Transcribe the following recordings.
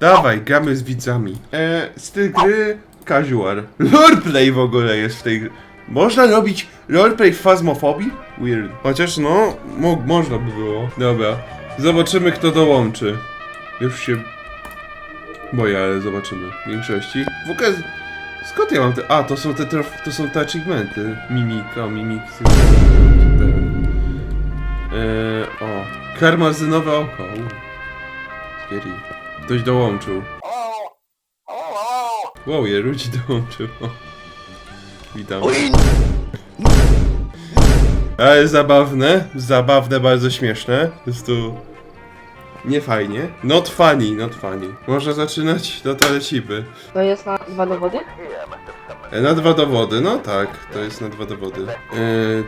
Dawaj, gramy z widzami. E, styl gry casual. Roleplay w ogóle jest w tej grze. Można robić roleplay w fazmofobii? Weird. Chociaż no, mo można by było. Dobra. Zobaczymy kto dołączy. Już się boję, ale zobaczymy. W większości. W ogóle... Skąd ja mam te... A, to są te, trof- to są te achievementy. Mimika, mimik... Ten... Eee, o. Karmazynowe oko. Scary. Ktoś dołączył. Wow, Jerudzi dołączył. Witam. Ale zabawne, zabawne, bardzo śmieszne. Jest tu nie fajnie. Not funny, not funny. Można zaczynać? No to lecimy. To jest na dwa dowody? E, Na dwa dowody, no tak, to jest na dwa dowody. E,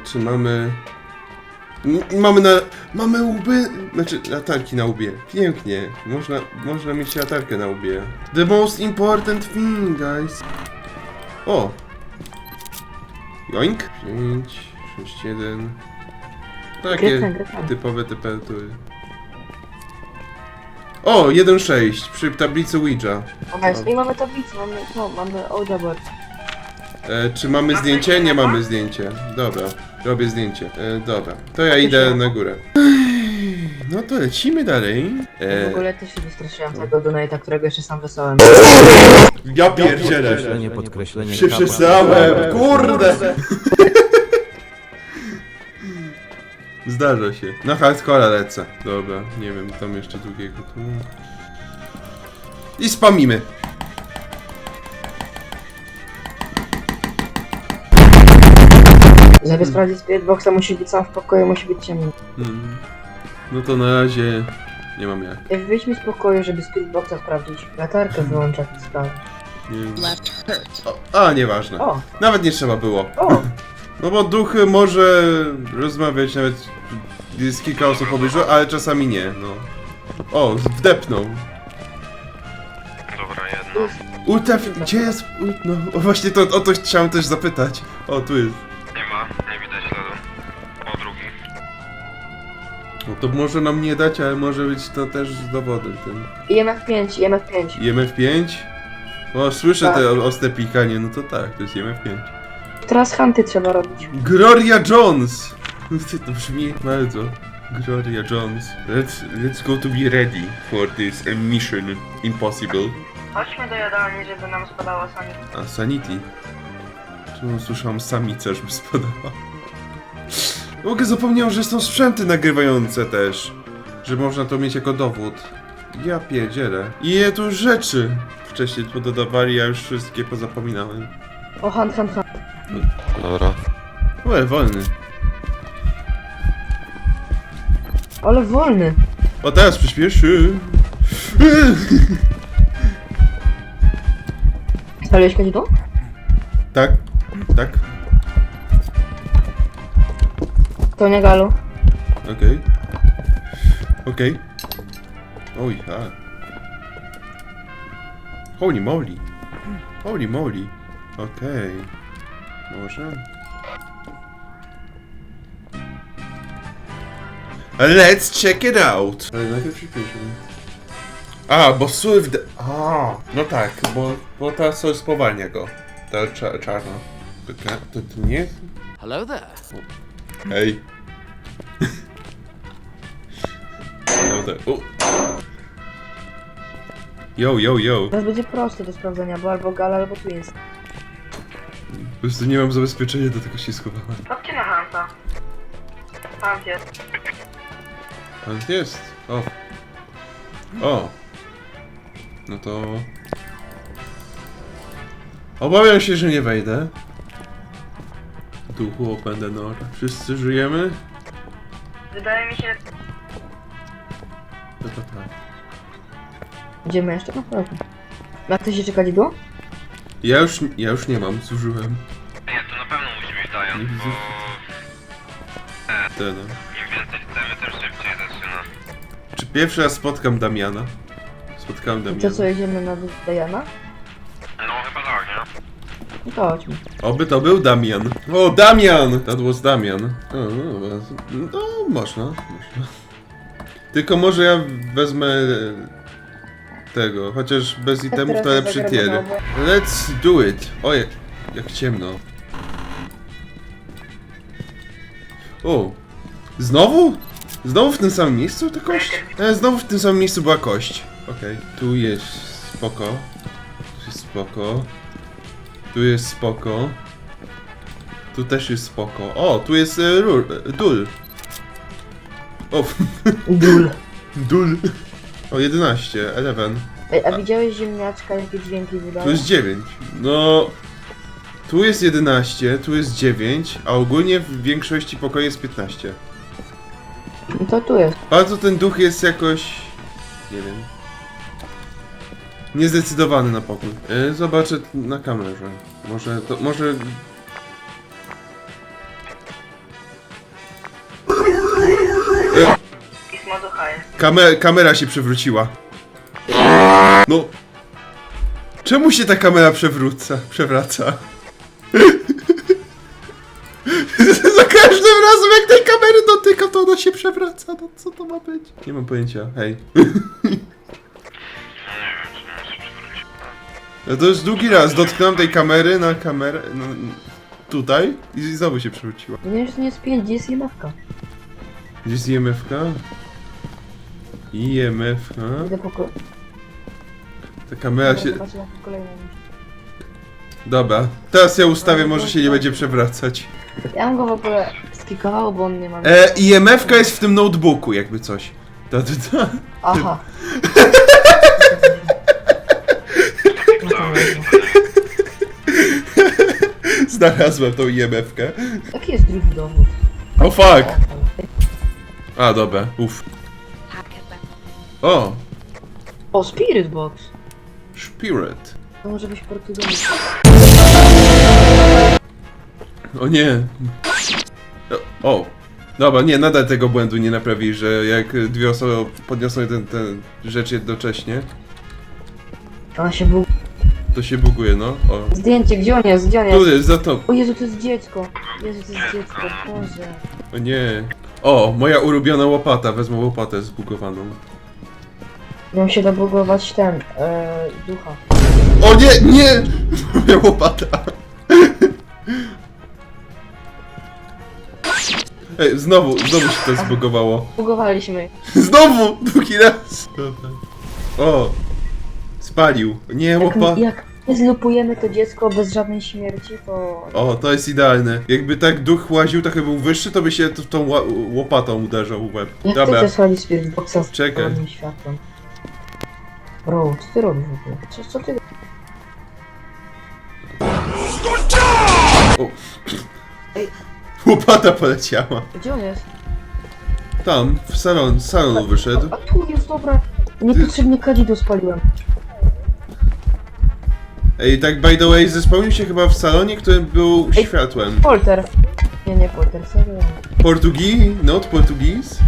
czy mamy... Mamy na... Mamy łby... Znaczy, latarki na łbie. Pięknie. Można, można mieć latarkę na łbie. The most important thing, guys. O! Joink. 5, 6, 1... Takie Gryfem, gryfem. typowe temperatury. O, 1,6 przy tablicy Ouija. Okej, okay, i mamy tablicę, mamy, no, mamy Oldboard. E, czy mamy zdjęcie? Nie mamy zdjęcie. Dobra, robię zdjęcie. E, dobra, to ja idę na górę. No to lecimy dalej. W E, ogóle też się wystraszyłem tego Donata, którego jeszcze sam wysłałem. ja pierdzielę. Podkreślenie, podkreślenie. Się przesrałem, kurde! Zdarza się. Na hardcore lecę. Dobra, nie wiem, tam jeszcze drugiego tu. I spamimy. Żeby sprawdzić Spiritboxa musi być sam w pokoju, musi być ciemno. Hmm. No to na razie nie mam jak. Jak wyjdźmy z pokoju, żeby Spiritboxa sprawdzić. Latarkę wyłączać i sprawdzić. Nie wiem. O, a, nieważne. O, Nawet nie trzeba było. o! No bo duch może rozmawiać nawet jest kilka osób w pobliżu, ale czasami nie, no. O, wdepnął. Dobra, jedno. Ultaf, gdzie jest? No, o, właśnie to, o to chciałem też zapytać. O, tu jest. To może nam nie dać, ale może być to też z dowodem tym. IMF 5, IMF 5. IMF 5? O, słyszę Tak. te ostre pikanie, no to tak, to jest IMF 5. Teraz hunty trzeba robić. Gloria Jones! To brzmi bardzo. Gloria Jones. Let's, let's go to be ready for this mission impossible. Chodźmy do jadalni, żeby nam spadało sami. A, Sanity. Czemu słyszałam samica, żeby spadała? W ogóle zapomniałem, że są sprzęty nagrywające też. Że można to mieć jako dowód. Ja pierdzielę. I je tu rzeczy wcześniej tu dodawali, ja już wszystkie pozapominałem. O, hunt, hunt, hunt. Dobra. Ue, wolny. Ale wolny. O, teraz przyspieszy. Spaliłeś kadzidło? Tak, tak, To nie galu. okej. Okej. Oj, ha. Holy moly. Holy moly. Okej. Może? Let's check it out. Ale najpierw przyspieszymy. A, bo Swift... A, no tak, bo, bo ta sol spowalnia go. Ta cza, czarna. To, to, to nie? Hello there. Hej. No to- u. Yo, yo, yo. Teraz będzie proste do sprawdzenia, bo albo gala, albo tu jest. Po prostu nie mam zabezpieczenia, do tego się schowałem. Chodźcie na hanta. Tam jest. Ale jest. O. O. No to... Obawiam się, że nie wejdę. Duchu Opendenor. Wszyscy żyjemy? Wydaje mi się... No to tak. Idziemy jeszcze? No pewnie. Ma ktoś jeszcze kadzidło? Ja już, ja już nie mam, zużyłem. Nie, to na pewno musi być Nie widzę. bo Ten. no. im więcej chcemy, tym szybciej zaczyna. Czy pierwszy raz spotkam Damiana? Spotkałem I Damiana. co, jedziemy na Dajana? No chyba tak, nie? No to chodźmy. Oby to był Damian. O, Damian! That was Damian. O, no, no, można, można. Tylko może ja wezmę tego, chociaż bez itemów to lepszy tier. Let's do it. O, jak, jak ciemno. O, znowu? Znowu w tym samym miejscu ta kość? E, znowu w tym samym miejscu była kość. Okej, tu jest spoko. Tu jest spoko. Tu jest spoko. Tu też jest spoko. O, tu jest e, rur, e, dul. O, Dul. dul. O, 11, 11. Ej, a widziałeś ziemniaczka, jakie dźwięki wydaje? Tu jest 9. No. Tu jest 11, tu jest 9, a ogólnie w większości pokoi jest 15. No to tu jest. Bardzo ten duch jest jakoś. Nie wiem. Niezdecydowany na pokój. E, zobaczę na kamerze. Może to. Może. Kame kamera się przewróciła. No. Czemu się ta kamera przewróca? Przewraca? Za każdym razem jak tej kamery dotyka, to ona się przewraca. No co to ma być? Nie mam pojęcia. Hej. No to już drugi raz dotknąłem tej kamery na kamerę. No, tutaj i znowu się przewróciła. Nie to nie jest 5, gdzie jest jemawka. Gdzie jest IMF-ka? IMF-ka? Idę po ko- Ta kamera się... Zobaczę na kolejną. Dobra, teraz ja ustawię, może się nie będzie przewracać. Ja bym go w ogóle skikował, bo on nie ma... E, IMF-ka jest w tym notebooku, jakby coś. Ta, ta, ta. Aha. No to ładnie. Znalazłem tą IMF-kę. Jaki jest drugi dowód? O fuck! A, dobra, uff. O, O, Spirit Box. Spirit. To może być Portugalski. O nie. O, o. Dobra, nie, nadal tego błędu nie naprawili, że jak dwie osoby podniosą ten, ten rzecz jednocześnie, Ona się był... to się buguje, no. O. Zdjęcie, gdzie on jest? Gdzie on Tu jest? jest, za to. O Jezu, to jest dziecko. Jezu, to jest dziecko, Boże. O nie. O, moja ulubiona łopata. Wezmę łopatę zbugowaną. Miał się dobugować ten, e, ducha. O nie, nie! Moja łopata. Ej, znowu, znowu się to zbugowało. Bugowaliśmy. Znowu! Drugi raz! Dobra. O! Spalił. Nie, Jak, łopa. jak zlupujemy to dziecko bez żadnej śmierci, to... O, to jest idealne. Jakby tak duch łaził, trochę był wyższy, to by się t- tą ła łopatą uderzał w łeb. Jak Dobra. ty przesłali Spirit Boxa z Czekaj. światłem? Bro, co ty robisz w ogóle? Co, co ty... O. Łopata poleciała. Gdzie on jest? Tam, w salon, z salonu wyszedł. A tu jest, dobra. Niepotrzebnie kadzido spaliłem. Ej, tak by the way, zespełnił się chyba w salonie, który był Ej. światłem. Polter. Nie, nie Polter, serio. Portugi? Not Portugis?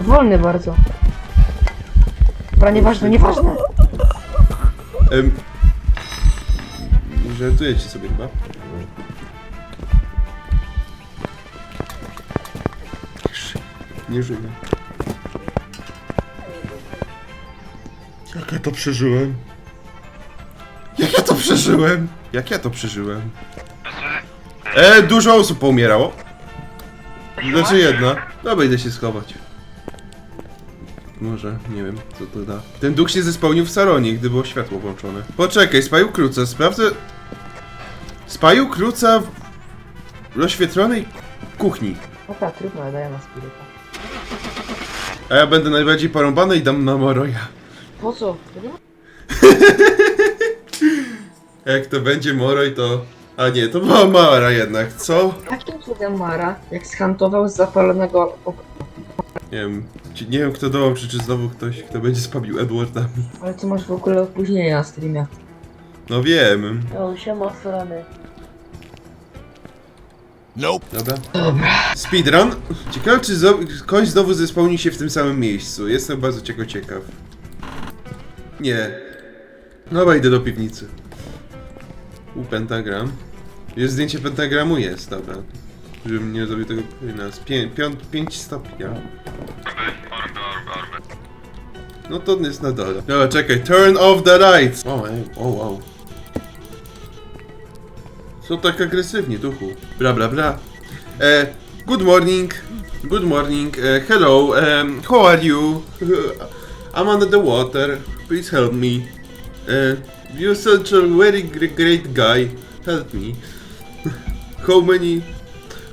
Wolny bardzo. Dobra, nieważne, nieważne. Em... Żartujecie sobie chyba. Nie żyję. Jak ja to przeżyłem? Przeżyłem? Jak ja to przeżyłem? E, dużo osób poumierało. Znaczy jedna. Dobra, idę się schować. Może, nie wiem, co to da. Ten duch się zespełnił w salonie, gdy było światło włączone. Poczekaj, spalił kruca, sprawdzę... Spalił kruca w rozświetlonej kuchni. Dobra, trudno, ale daję na Spirita. A ja będę najbardziej porąbany i dam na Moroja. Po co? Jak to będzie Moroj, to... A nie, to była Mara jednak, co? Jakim cudem Mara, jak skantował z zapalonego Nie wiem, ci- nie wiem kto dołączy, czy znowu ktoś, kto będzie spamił Edwardami. Ale ty masz w ogóle opóźnienie na streamie. No wiem. O, siema strony. Dobra. Speedrun. Ciekawe, czy zo- koń znowu zespełni się w tym samym miejscu. Jestem bardzo cieko ciekaw. Nie. Dobra, idę do piwnicy. U pentagram. Jest zdjęcie pentagramu? Jest, dobra. Żebym nie zrobił tego raz. 5 stopni, ja. No to jest na dole. Dobra, czekaj. Turn off the lights. O, ej, o, wow. Co tak agresywnie, duchu? Bla, bla, bla. E, good morning. Good morning. E, hello. Um, how are you? I'm under the water. Please help me. E, you're such a very gr- great guy. Help me. how many...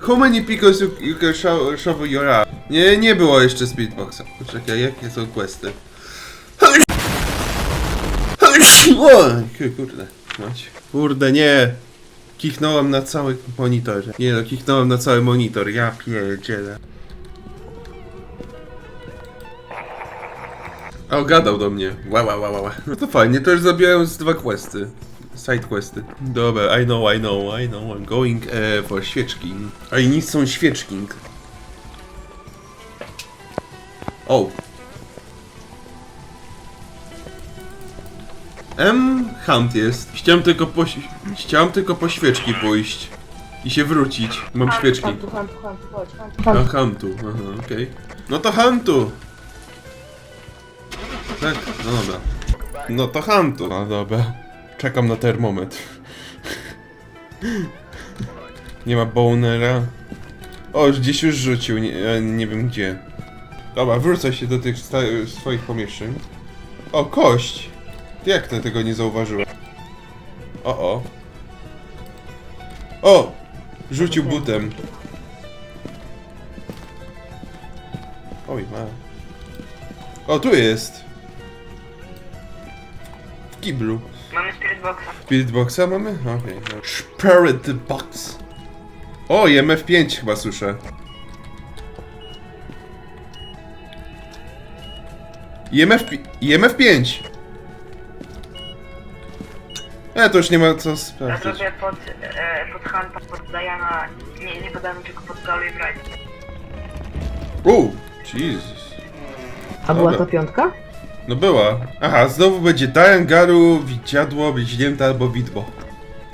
How many pickles you, you can show your ass? Nie, nie było jeszcze speedboxa. Poczekaj, jakie są questy? O, kurde, mać. Kurde, nie. Kichnąłem na cały monitorze. Nie no, kichnąłem na cały monitor. Ja pierdzielę. O, gadał do mnie. Ła, ła, ła, ła. No to fajnie, to już zabiłem z dwa questy. Side questy. Dobra, I know, I know, I know. I'm going uh, for świeczki. I need some świeczki. O. M. Hunt jest. Chciałem tylko po... Chciałem tylko po świeczki pójść. I się wrócić. Mam świeczki. Hantu, hantu, hantu, chodź, hantu, A, hantu. Huntu, aha, okej. No to Huntu! Tak, no dobra. No to Huntu. No dobra. Czekam na termometr. Nie ma bonera. O, gdzieś już rzucił, nie, nie wiem gdzie. Dobra, wrócę się do tych swoich pomieszczeń. O, kość! Jak ty tego nie zauważyłem? O, o. O! Rzucił butem. Oj, ma. O, tu jest! Kiblu. Mamy Spirit Boxa. Spirit Boxa mamy? Okej. Okay. Spirit Box. O, i MF5 chyba słyszę. IMF, i MF5! E, to już nie ma co Ja sprawdzić. zrobię pod, e, pod Hunta, pod Diana, nie, nie podamy tylko pod i Bright. U, Jesus. A była Dobra. to piątka? No była. Aha, znowu będzie Diane Garu, widziadło, bliźnięta albo widmo.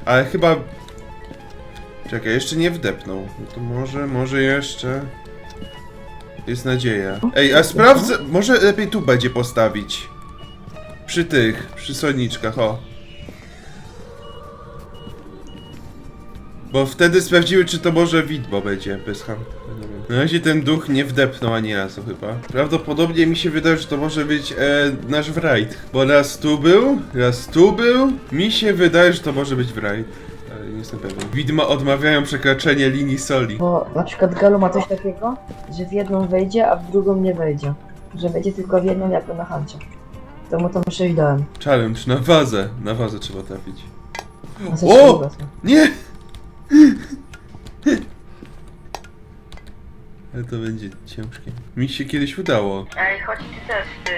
Ale chyba... Czekaj, jeszcze nie wdepnął. No to może, może jeszcze... Jest nadzieja. Ej, a sprawdzę... Może lepiej tu będzie postawić. Przy tych, przy soniczkach, o. Bo wtedy sprawdziły, czy to może widmo będzie bez. Nie wiem. Na razie ten duch nie wdepnął ani razu chyba. Prawdopodobnie mi się wydaje, że to może być e, nasz Wright. Bo raz tu był, raz tu był. Mi się wydaje, że to może być Wright. Ale nie jestem pewien. Widma odmawiają przekraczania linii soli. Bo na przykład Galu ma coś takiego, że w jedną wejdzie, a w drugą nie wejdzie. Że wejdzie tylko w jedną, jak na hancie. To mu tam 6 dałem. Challenge na wazę. Na wazę trzeba trafić. O! Nie! Ale to będzie ciężkie. Mi się kiedyś udało. Ej, chodź ty też, ty,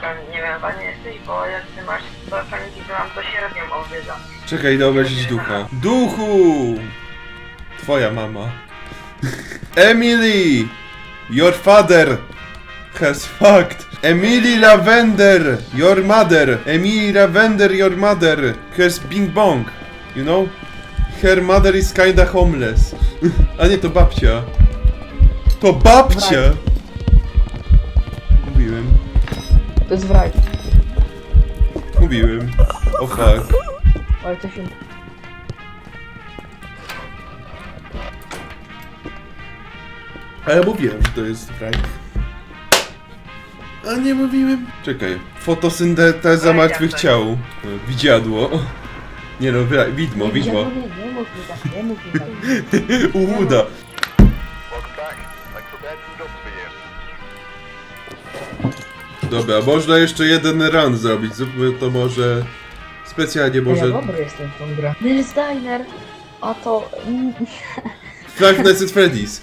tam, nie wiem, nie jesteś, bo jak ty masz dwa paniki, to mam to średnią odwiedza. Czekaj, idę obejrzeć ducha. Duchu! Twoja mama. Emily! Your father has fucked. Emily Lavender, your mother. Emily Lavender, your mother has bing bong. You know? Her mother is kinda homeless. A nie, to babcia. To babcia! Mówiłem, To jest wraj. mówiłem. O oh, fuck. Ale to się... Ale mówiłem, że to jest frajk. A nie mówiłem. Czekaj. Fotosynteza martwych ciał. E, Widziadło. Nie no, wra- widmo, widmo. Mów mi tak, nie mów mi tak. Ułuda. Welcome back. I prepared some jobs for you. Dobra, można jeszcze jeden run zrobić. Zróbmy to może... Specjalnie Może... Ja może... dobry jestem w tą grę. Nils Diner! A to... mm, Five Nights at Freddy's.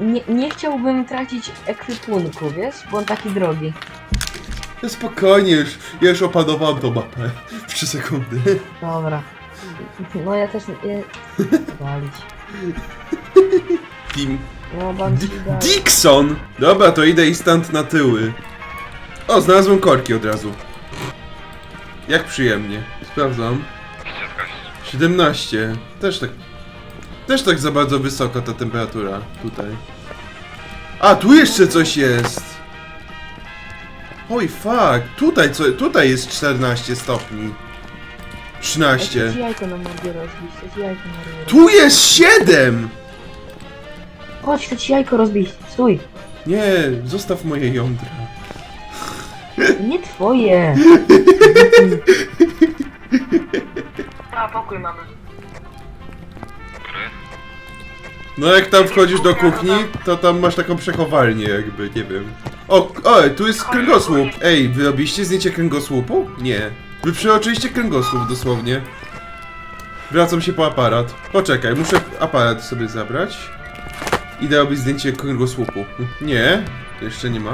Nie, nie chciałbym tracić ekwipunku, wiesz? Bo on taki drogi. No Spokojnie już. Ja już opanowałem tą mapę. W 3 sekundy. Dobra. No ja też nie... Walić. Team No, Dixon! Dobra, to idę instant na tyły. O, znalazłem korki od razu. Jak przyjemnie. Sprawdzam. Ścieżkość. 17. Też tak. Też tak za bardzo wysoka ta temperatura tutaj. A, tu jeszcze coś jest! Oj, fuck. Tutaj, co, tutaj jest 14 stopni. 13. Chcę ci jajko na mordzie rozbić, chcę ci jajko na Tu jest 7! Chodź, chcę ci jajko rozbić, stój. Nie, zostaw moje jądra. Nie twoje. A, pokój mamy. No jak tam wchodzisz do kuchni, to tam masz taką przechowalnię jakby, nie wiem. O, o, tu jest kręgosłup. Ej, wy robiliście zdjęcie kręgosłupu? Nie. Wy przeoczyliście kręgosłup dosłownie. Wracam się po aparat. Poczekaj, muszę aparat sobie zabrać. Idę robić zdjęcie kręgosłupu. Nie, jeszcze nie ma.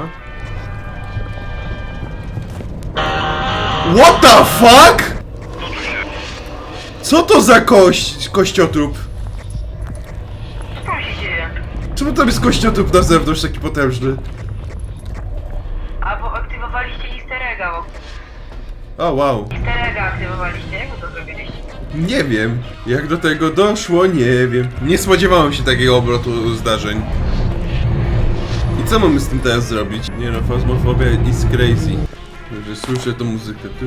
What the fuck? Co to za kość, kościotrup? Czemu tam jest kościotrup na zewnątrz taki potężny? Albo aktywowaliście easter egga, O, wow. easter aktywowaliście, jak to zrobiliście? Nie wiem. Jak do tego doszło, nie wiem. Nie spodziewałem się takiego obrotu zdarzeń. I co mamy z tym teraz zrobić? Nie no, Phasmophobia is crazy. Że słyszę tą muzykę. Tu.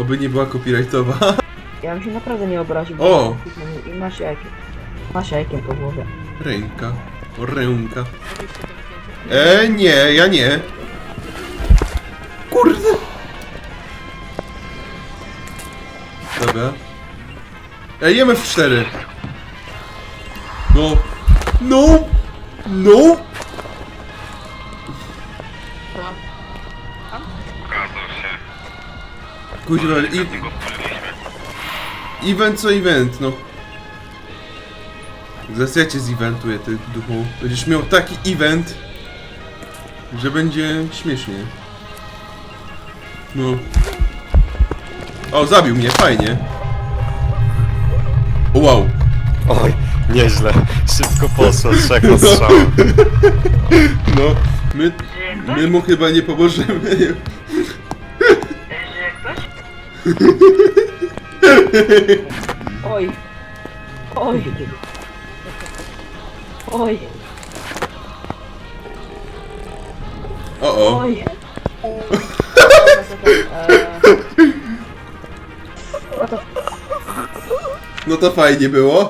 Oby nie była copyrightowa. Ja bym się naprawdę nie obraził. O! I masz jajkiem. Masz jajkiem po głowie. Ręka. Ręka. E, nie, ja nie. Kurde. Dobra. E, jemy w cztery. No. No. No. Pokazał się. Kuźwa, i, odpaliliśmy. event co event, no. Zaraz ja cię zeventuję, ty duchu. Będziesz miał taki event, że będzie śmiesznie. No. O, zabił mnie, fajnie. Wow. Oj, nieźle. Szybko poszło, trzech ostrzałów. No, my, my mu chyba nie pomożemy. Żyje ktoś? Oj. Oj. Oj. O, o. Oj. No to fajnie było.